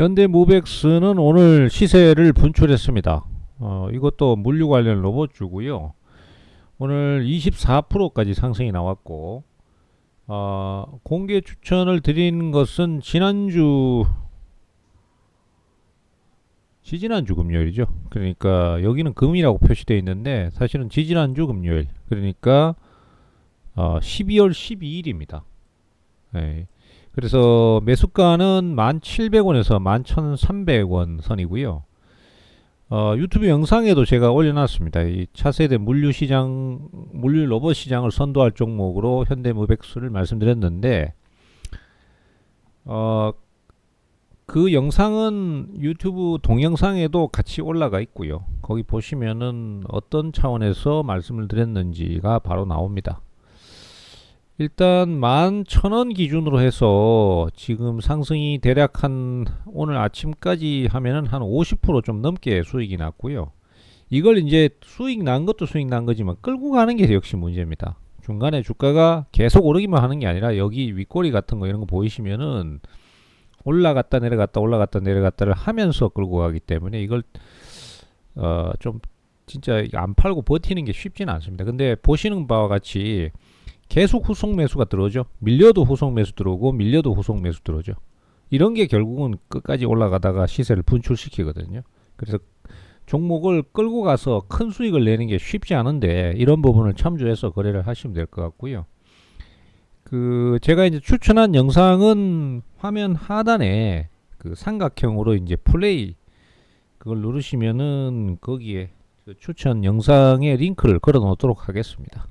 현대무백스는 오늘 시세를 분출했습니다. 어, 이것도 물류 관련 로봇주고요. 오늘 24%까지 상승이 나왔고 어, 공개 추천을 드린 것은 지난주 지지난주 금요일이죠. 그러니까 여기는 금이라고 표시되어 있는데 사실은 지지난주 금요일 그러니까 어, 12월 12일입니다. 네. 그래서 매수가는 1,700원에서 11,300원 선이고요. 어, 유튜브 영상에도 제가 올려놨습니다. 이 차세대 물류 시장, 물류 로봇 시장을 선도할 종목으로 현대무백수를 말씀드렸는데, 어, 그 영상은 유튜브 동영상에도 같이 올라가 있고요. 거기 보시면은 어떤 차원에서 말씀을 드렸는지가 바로 나옵니다. 일단 만 천 원 기준으로 해서 지금 상승이 대략 한 오늘 아침까지 하면은 한 50%좀 넘게 수익이 났고요. 이걸 이제 수익 난 것도 수익 난 거지만 끌고 가는 게 역시 문제입니다. 중간에 주가가 계속 오르기만 하는 게 아니라 여기 윗꼬리 같은 거 이런 거 보이시면은 올라갔다 내려갔다 올라갔다 내려갔다를 하면서 끌고 가기 때문에 이걸 어 좀 진짜 안 팔고 버티는 게 쉽지는 않습니다. 근데 보시는 바와 같이 계속 후속 매수가 들어오죠. 밀려도 후속 매수 들어오고 밀려도 후속 매수 들어오죠. 이런 게 결국은 끝까지 올라가다가 시세를 분출시키거든요. 그래서 종목을 끌고 가서 큰 수익을 내는 게 쉽지 않은데 이런 부분을 참조해서 거래를 하시면 될 것 같고요. 그 제가 이제 추천한 영상은 화면 하단에 그 삼각형으로 이제 플레이 그걸 누르시면은 거기에 그 추천 영상의 링크를 걸어 놓도록 하겠습니다.